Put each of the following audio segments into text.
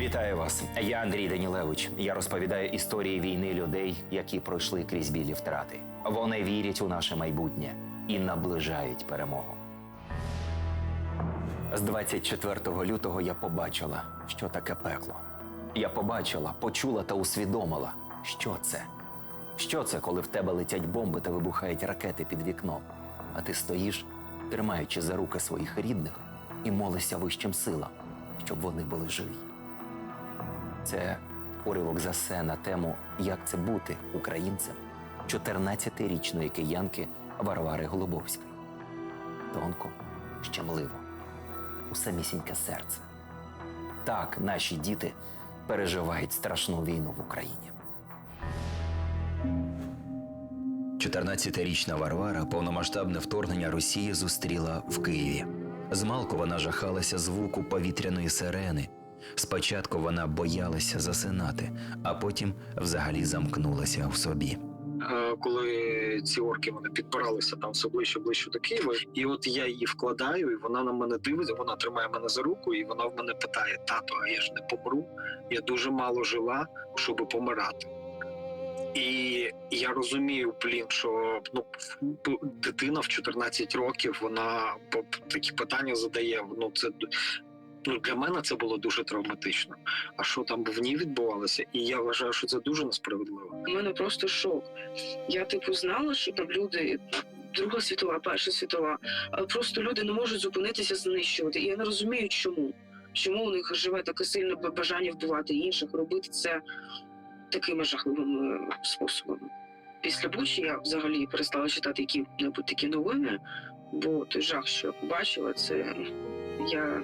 Вітаю вас. Я Андрій Данілевич. Я розповідаю історії війни людей, які пройшли крізь білі втрати. Вони вірять у наше майбутнє і наближають перемогу. З 24 лютого я побачила, що таке пекло. Я побачила, почула та усвідомила, що це. Що це, коли в тебе летять бомби та вибухають ракети під вікном, а ти стоїш, тримаючи за руки своїх рідних і молишся вищим силам, щоб вони були живі. Це уривок за все на тему Як це бути українцем 14-річної киянки Варвари Голубовської. Тонко, щемливо, у самісіньке серце. Так наші діти переживають страшну війну в Україні. 14-річна Варвара повномасштабне вторгнення Росії зустріла в Києві. Змалку вона жахалася звуку повітряної сирени. Спочатку вона боялася засинати, а потім взагалі замкнулася в собі. Е, коли ці орки вони підбиралися там все ближче ближче до Києва, і от я її вкладаю, і вона на мене дивиться. Вона тримає мене за руку, і вона в мене питає: тато, а я ж не помру. Я дуже мало жила, щоб помирати. І я розумію, блін, що ну дитина в 14 років вона такі питання задає. Ну це ну для мене це було дуже травматично. А що там в ній відбувалося? І я вважаю, що це дуже несправедливо. У мене просто шок. Я типу знала, що там люди. Друга світова, перша світова, але просто люди не можуть зупинитися знищувати. І я не розумію, чому. Чому у них живе таке сильне бажання вбивати інших, робити це такими жахливими способами. Після Бучі я взагалі перестала читати які-небудь такі новини, бо той жах, що я побачила, це я.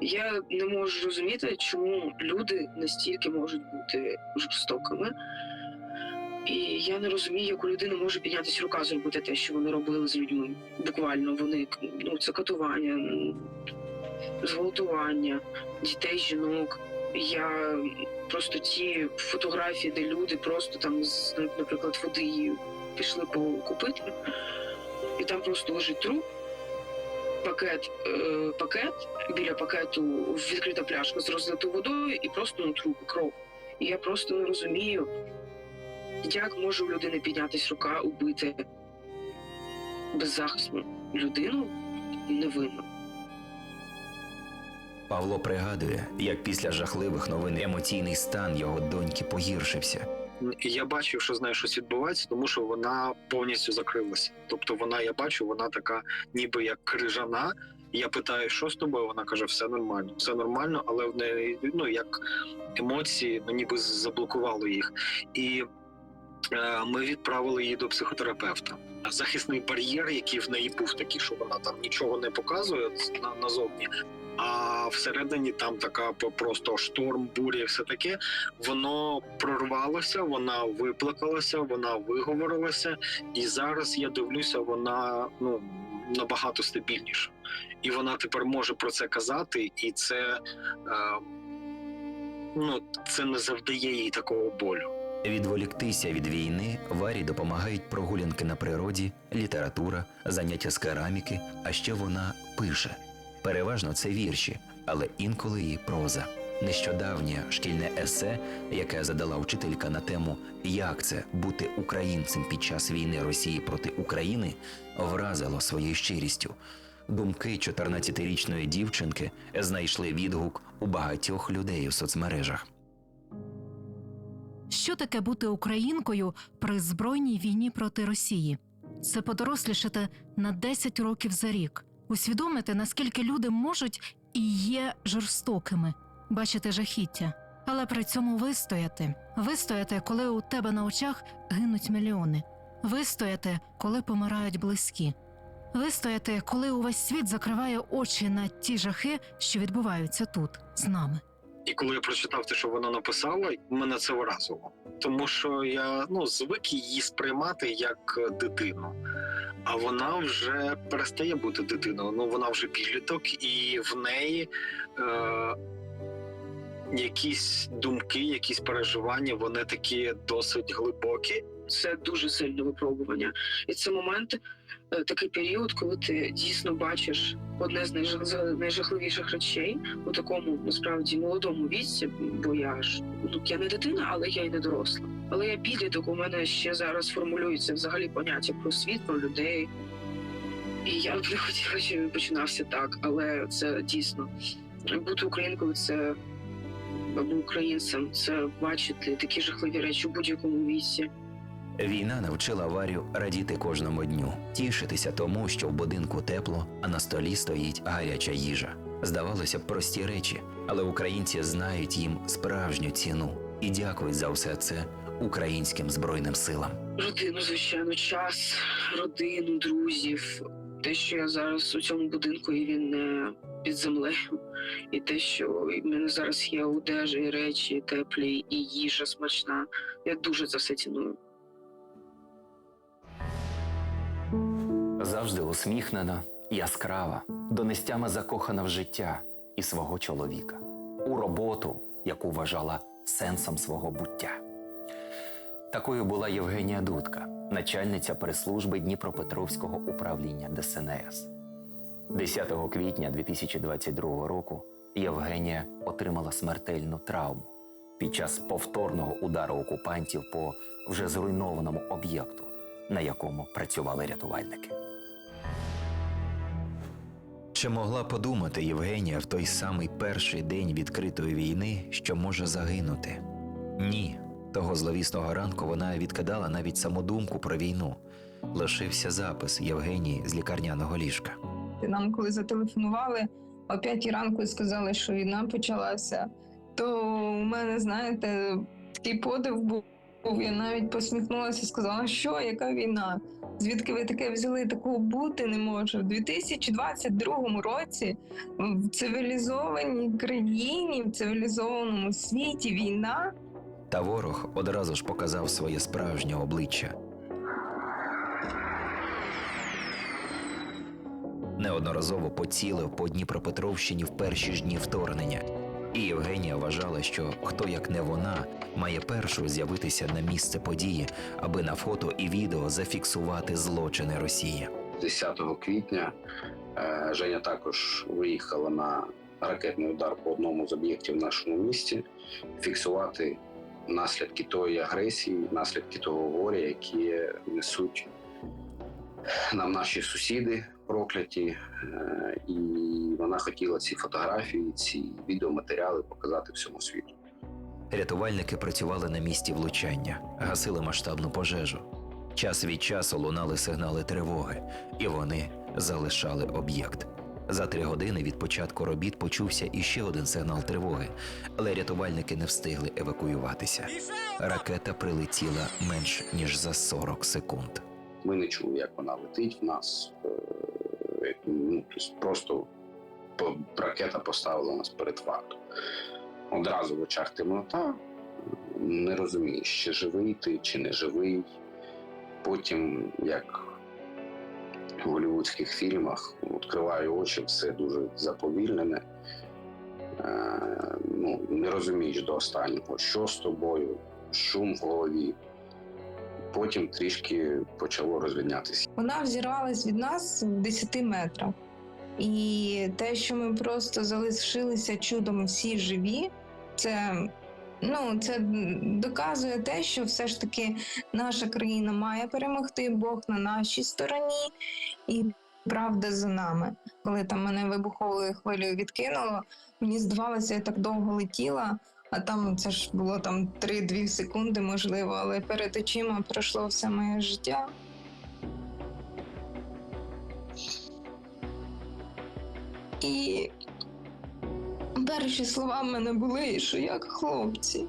Я не можу зрозуміти, чому люди настільки можуть бути жорстокими. І я не розумію, як у людини може піднятися рука зробити те, що вони робили з людьми. Буквально вони ну це катування, зґвалтування дітей, жінок. Я просто ті фотографії, де люди просто там з, наприклад, води пішли покупити, і там просто лежить труп, пакет, е, пакет біля пакету відкрита пляшка з розлитою водою і просто ну, труп, кров. І я просто не розумію, як може у людини піднятись рука убити беззахисну людину невинну. Павло пригадує, як після жахливих новин емоційний стан його доньки погіршився. І я бачив, що з нею щось відбувається, тому що вона повністю закрилася. Тобто, вона, я бачу, вона така, ніби як крижана. Я питаю, що з тобою? Вона каже, все нормально, все нормально, але в неї ну як емоції, ну ніби заблокувало їх. І е, ми відправили її до психотерапевта. Захисний бар'єр, який в неї був такий, що вона там нічого не показує на, назовні. А всередині там така просто шторм, буря, і все таке воно прорвалося, вона виплакалася, вона виговорилася, і зараз я дивлюся, вона ну набагато стабільніша, і вона тепер може про це казати, і це, е, ну, це не завдає їй такого болю. Відволіктися від війни Варі допомагають прогулянки на природі, література, заняття з кераміки, а ще вона пише. Переважно це вірші, але інколи і проза. Нещодавнє шкільне есе, яке задала вчителька на тему Як це бути українцем під час війни Росії проти України, вразило своєю щирістю. Думки 14-річної дівчинки знайшли відгук у багатьох людей у соцмережах. Що таке бути українкою при збройній війні проти Росії? Це подорослішати на 10 років за рік, усвідомити, наскільки люди можуть і є жорстокими, бачити жахіття, але при цьому вистояти. Вистояти, коли у тебе на очах гинуть мільйони, вистояти, коли помирають близькі, вистояти, коли увесь світ закриває очі на ті жахи, що відбуваються тут з нами. І коли я прочитав те, що вона написала, мене це вразило. Тому що я ну звик її сприймати як дитину. А вона вже перестає бути дитиною. Ну вона вже підліток, і в неї е, якісь думки, якісь переживання, вони такі досить глибокі. це дуже сильне випробування. І це момент, е, такий період, коли ти дійсно бачиш одне з найжах- з найжахливіших речей у такому насправді молодому віці, бо я ж ну я не дитина, але я й не доросла. Але я підліток, у мене ще зараз формулюється взагалі поняття про світ, про людей. І я б не хотіла, щоб він починався так, але це дійсно бути українкою це або українцем, це бачити такі жахливі речі у будь-якому віці. Війна навчила Варю радіти кожному дню, тішитися тому, що в будинку тепло, а на столі стоїть гаряча їжа. Здавалося б, прості речі, але українці знають їм справжню ціну і дякують за все це українським збройним силам. Родину, звичайно, час, родину, друзів. Те, що я зараз у цьому будинку, і він не під землею, і те, що в мене зараз є одежа, і речі і теплі, і їжа смачна. Я дуже це все ціную. Завжди усміхнена, яскрава, донестями закохана в життя і свого чоловіка, у роботу, яку вважала сенсом свого буття. Такою була Євгенія Дудка, начальниця прес-служби Дніпропетровського управління ДСНС. 10 квітня 2022 року Євгенія отримала смертельну травму під час повторного удару окупантів по вже зруйнованому об'єкту, на якому працювали рятувальники. Чи могла подумати Євгенія в той самий перший день відкритої війни, що може загинути? Ні. Того зловісного ранку вона відкидала навіть саму думку про війну. Лишився запис Євгенії з лікарняного ліжка. Нам, коли зателефонували о п'ятій ранку і сказали, що війна почалася, то у мене, знаєте, такий подив був. Я навіть посміхнулася сказала, що яка війна? Звідки ви таке взяли? Такого бути не може. В 2022 році в цивілізованій країні, в цивілізованому світі війна. Та ворог одразу ж показав своє справжнє обличчя. Неодноразово поцілив по Дніпропетровщині в перші ж дні вторгнення. І Євгенія вважала, що хто як не вона має першою з'явитися на місце події, аби на фото і відео зафіксувати злочини Росії. 10 квітня е, Женя також виїхала на ракетний удар по одному з об'єктів в нашому місті, фіксувати наслідки тої агресії, наслідки того горя, які несуть нам наші сусіди прокляті. Е, І вона хотіла ці фотографії, ці відеоматеріали показати всьому світу. Рятувальники працювали на місці влучання, гасили масштабну пожежу. Час від часу лунали сигнали тривоги, і вони залишали об'єкт. За три години від початку робіт почувся іще один сигнал тривоги, але рятувальники не встигли евакуюватися. Ракета прилетіла менш ніж за 40 секунд. Ми не чули, як вона летить в нас. Е, Ну, тобто просто ракета поставила нас перед фактом. Одразу в очах темнота, не розумієш, чи живий ти, чи не живий. Потім, як в голівудських фільмах, відкриваю очі, все дуже заповільнене. Е, ну, не розумієш до останнього, що з тобою, шум в голові. Потім трішки почало розвіднятися. Вона взірвалась від нас в 10 метрах. І те, що ми просто залишилися чудом всі живі, це, ну, це доказує те, що все ж таки наша країна має перемогти, Бог на нашій стороні і правда за нами. Коли там мене вибуховою хвилею відкинуло, мені здавалося, я так довго летіла. А там це ж було там 3-2 секунди, можливо, але перед очима пройшло все моє життя. І перші слова в мене були, що як хлопці.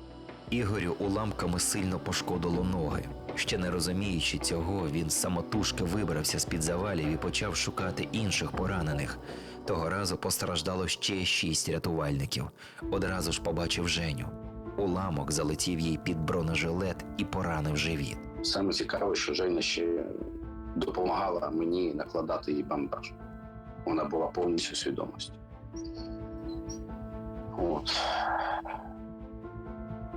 Ігорю уламками сильно пошкодило ноги. Ще не розуміючи цього, він самотужки вибрався з-під завалів і почав шукати інших поранених. Того разу постраждало ще шість рятувальників. Одразу ж побачив Женю. Уламок залетів їй під бронежилет і поранив живіт. Саме цікаве, що Женя ще допомагала мені накладати їй бандаж. Вона була повністю свідомості. От.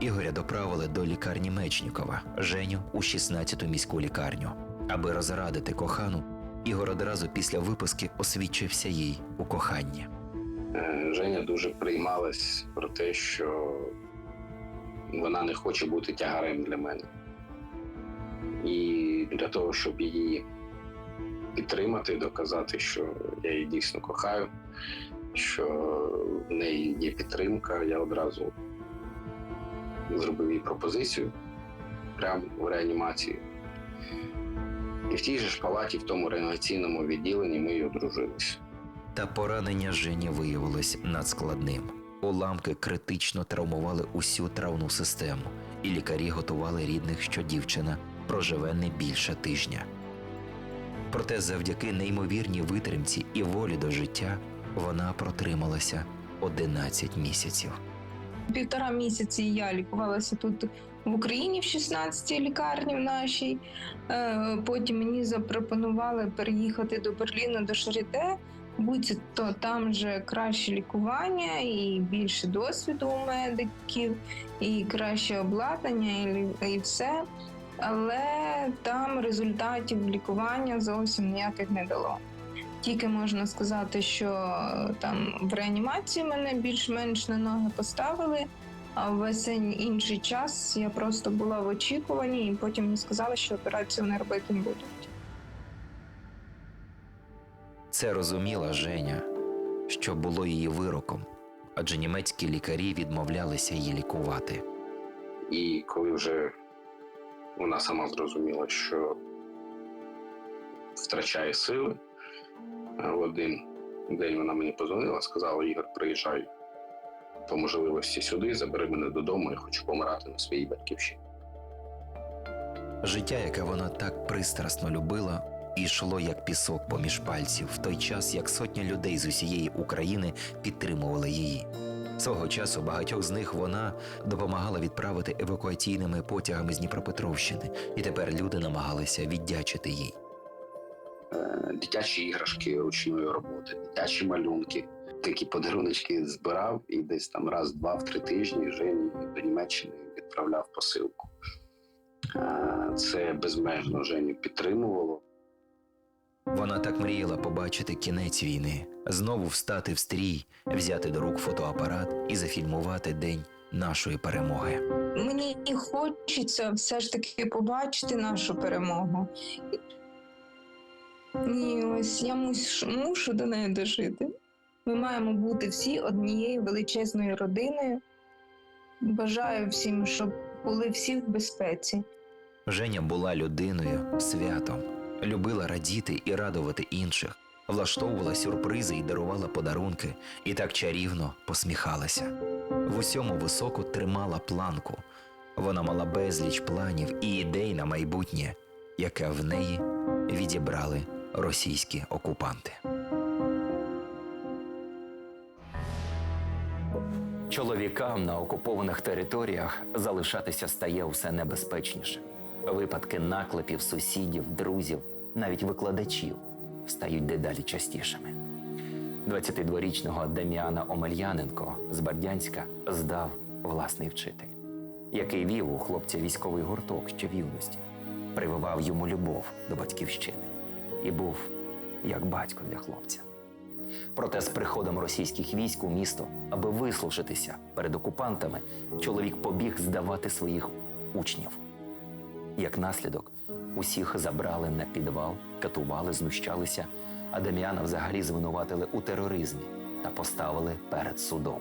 Ігоря доправили до лікарні Мечнікова, Женю у 16-ту міську лікарню. Аби розрадити кохану, Ігор одразу після виписки освідчився їй у коханні. Женя дуже приймалась про те, що вона не хоче бути тягарем для мене. І для того, щоб її підтримати, доказати, що я її дійсно кохаю, що в неї є підтримка, я одразу зробив їй пропозицію прямо в реанімації. І в тій же ж палаті, в тому реанімаційному відділенні, ми й одружилися. Та поранення Жені виявилось надскладним. Уламки критично травмували усю травну систему, і лікарі готували рідних, що дівчина проживе не більше тижня. Проте, завдяки неймовірній витримці і волі до життя, вона протрималася 11 місяців. Півтора місяці я лікувалася тут в Україні в 16-й лікарні в нашій. Е, Потім мені запропонували переїхати до Берліну до Шаріте. Будь-то там же краще лікування і більше досвіду у медиків, і краще обладнання, і, і все. Але там результатів лікування зовсім ніяких не дало. Тільки можна сказати, що е, там в реанімації мене більш-менш на ноги поставили, а весь інший час я просто була в очікуванні, і потім мені сказали, що операцію не робити не будуть. Це розуміла Женя, що було її вироком, адже німецькі лікарі відмовлялися її лікувати. І коли вже вона сама зрозуміла, що втрачає сили, в один день вона мені позвонила, сказала: Ігор, приїжджай по можливості сюди, забери мене додому, я хочу помирати на своїй батьківщині. Життя, яке вона так пристрасно любила, йшло як пісок поміж пальців, в той час як сотні людей з усієї України підтримували її. Свого часу багатьох з них вона допомагала відправити евакуаційними потягами з Дніпропетровщини, і тепер люди намагалися віддячити їй. Е, Дитячі іграшки ручної роботи, дитячі малюнки. Такі подаруночки збирав і десь там раз-два в три тижні Жені до Німеччини відправляв посилку. Е, Це безмежно Женю підтримувало. Вона так мріяла побачити кінець війни, знову встати в стрій, взяти до рук фотоапарат і зафільмувати день нашої перемоги. Мені хочеться все ж таки побачити нашу перемогу. І ось я мушу, мушу до неї дожити. Ми маємо бути всі однією величезною родиною. Бажаю всім, щоб були всі в безпеці. Женя була людиною, святом, любила радіти і радувати інших, влаштовувала сюрпризи і дарувала подарунки, і так чарівно посміхалася. В усьому високо тримала планку. Вона мала безліч планів і ідей на майбутнє, яке в неї відібрали російські окупанти. Чоловікам на окупованих територіях залишатися стає усе небезпечніше. Випадки наклепів сусідів, друзів, навіть викладачів стають дедалі частішими. 22-річного Дем'яна Омельяненко з Бердянська здав власний вчитель, який вів у хлопця військовий гурток ще в юності, прививав йому любов до батьківщини і був як батько для хлопця. Проте з приходом російських військ у місто, аби вислужитися перед окупантами, чоловік побіг здавати своїх учнів. Як наслідок, усіх забрали на підвал, катували, знущалися, а Дем'яна взагалі звинуватили у тероризмі та поставили перед судом.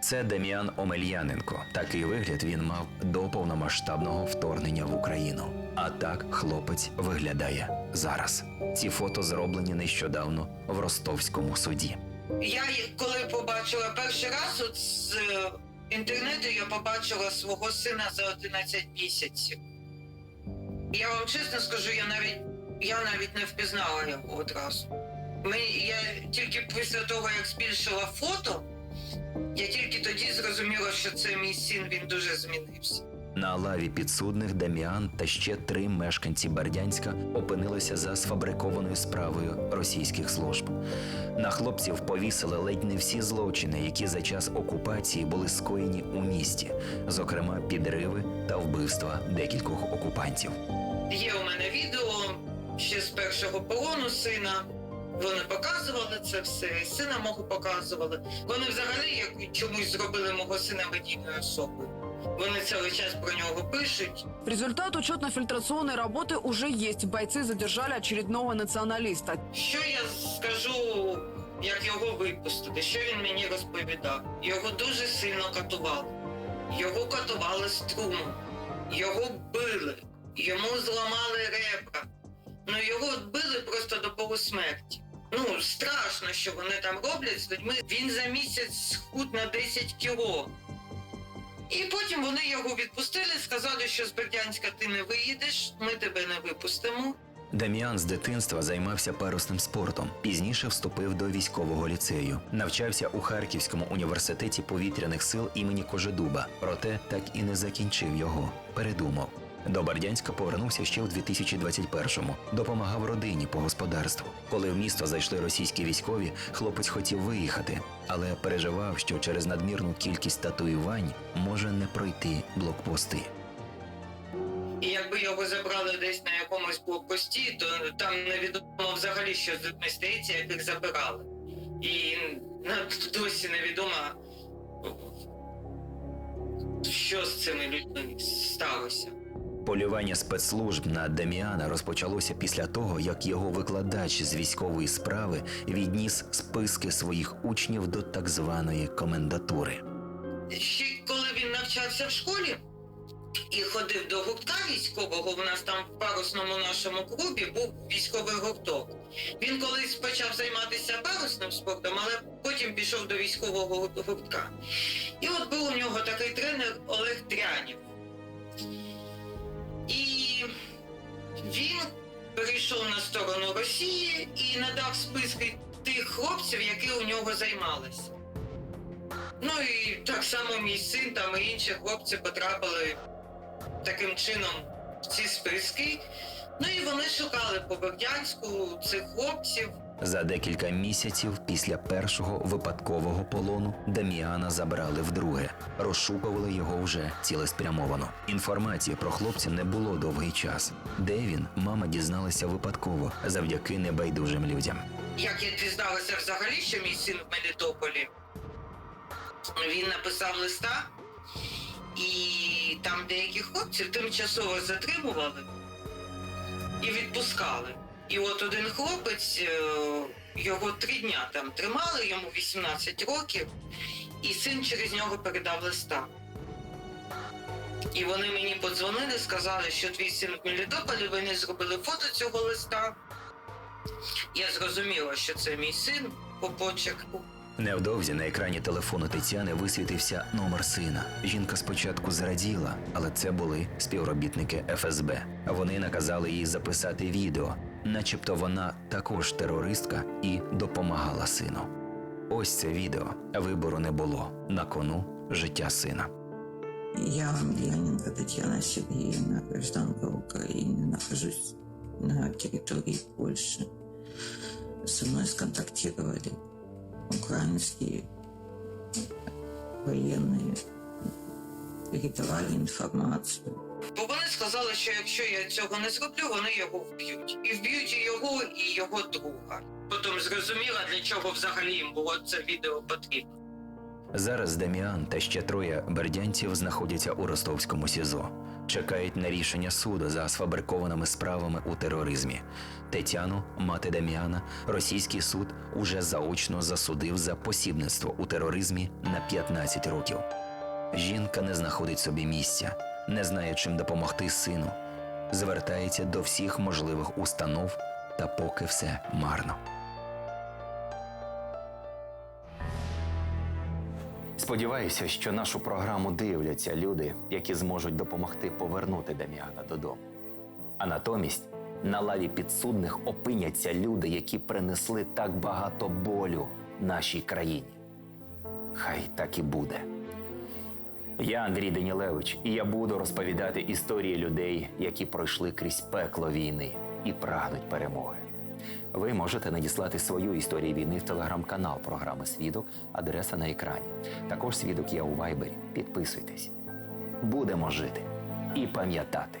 Це Дем'ян Омельяненко. Такий вигляд він мав до повномасштабного вторгнення в Україну. А так хлопець виглядає зараз. Ці фото зроблені нещодавно в ростовському суді. Я коли побачила перший раз от з е, інтернету, я побачила свого сина за 11 місяців. Я вам чесно скажу, я навіть я навіть не впізнала його одразу. Мені я тільки після того, як збільшила фото, я тільки тоді зрозуміла, що це мій син, він дуже змінився. На лаві підсудних Даміан та ще три мешканці Бердянська опинилися за сфабрикованою справою російських служб. На хлопців повісили ледь не всі злочини, які за час окупації були скоєні у місті, зокрема підриви та вбивства декількох окупантів. Є у мене відео ще з першого полону сина. Вони показували це все, сина мого показували. Вони взагалі як чомусь зробили мого сина медійною особою. Вони цілий час про нього пишуть. Результат учетно-фильтрационной работы уже есть. Бойцы задержали очередного националиста. Що я скажу, як його випустити? Що він мені розповідав? Його дуже сильно катували. Його катували струмом, його били, йому зламали ребра. Ну його били просто до полусмерті. Ну страшно, що вони там роблять з людьми. Він за місяць схуд на 10 кіло. І потім вони його відпустили, сказали, що з Бердянська ти не виїдеш, ми тебе не випустимо. Даміан з дитинства займався парусним спортом. Пізніше вступив до військового ліцею. Навчався у Харківському університеті повітряних сил імені Кожедуба, проте так і не закінчив його. Передумав. До Бердянська повернувся ще в 2021-му. Допомагав родині по господарству. Коли в місто зайшли російські військові, хлопець хотів виїхати, але переживав, що через надмірну кількість татуювань може не пройти блокпости. І якби його забрали десь на якомусь блокпості, то там невідомо взагалі, що людьми стається, як їх забирали. І досі невідомо, що з цими людьми сталося. Полювання спецслужб на Деміана розпочалося після того, як його викладач з військової справи відніс списки своїх учнів до так званої комендатури. Ще коли він навчався в школі і ходив до гуртка військового, у нас там в парусному нашому клубі був військовий гурток. Він колись почав займатися парусним спортом, але потім пішов до військового гуртка. І от був у нього такий тренер Олег Трянів. Він перейшов на сторону Росії і надав списки тих хлопців, які у нього займалися. Ну і так само мій син там і інші хлопці потрапили таким чином в ці списки. Ну і вони шукали по Бердянську цих хлопців. За декілька місяців після першого випадкового полону Даміана забрали вдруге, розшукували його вже цілеспрямовано. Інформації про хлопця не було довгий час. Де він, мама дізналася випадково завдяки небайдужим людям. Як я дізналася взагалі, що мій син в Мелітополі, він написав листа, і там деяких хлопців тимчасово затримували і відпускали. І от один хлопець, е, його три дня там тримали, йому 18 років, і син через нього передав листа. І вони мені подзвонили, сказали, що твій син в Мелітополі, вони зробили фото цього листа. Я зрозуміла, що це мій син по почерку. Невдовзі на екрані телефону Тетяни висвітився номер сина. Жінка спочатку зраділа, але це були співробітники ФСБ. Вони наказали їй записати відео, начебто вона також терористка і допомагала сину. Ось це відео. Вибору не було. На кону життя сина. Я Яненко Татьяна Сергеевна, гражданка Украины, нахожусь на территории Польши. Со мной сконтактировали украинские военные, передавали информацию. Бо вони сказали, що якщо я цього не зроблю, вони його вб'ють. І вб'ють і його, і його друга. Потім зрозуміла, для чого взагалі їм було це відео потрібно. Зараз Деміан та ще троє бердянців знаходяться у ростовському СІЗО. Чекають на рішення суду за сфабрикованими справами у тероризмі. Тетяну, мати Деміана, російський суд уже заочно засудив за посібництво у тероризмі на 15 років. Жінка не знаходить собі місця, не знає, чим допомогти сину. Звертається до всіх можливих установ, та поки все марно. Сподіваюся, що нашу програму дивляться люди, які зможуть допомогти повернути Даміана додому. А натомість на лаві підсудних опиняться люди, які принесли так багато болю нашій країні. Хай так і буде. Я Андрій Данілевич, і я буду розповідати історії людей, які пройшли крізь пекло війни і прагнуть перемоги. Ви можете надіслати свою історію війни в телеграм-канал програми Свідок, адреса на екрані. Також свідок є у Вайбері. Підписуйтесь. Будемо жити і пам'ятати.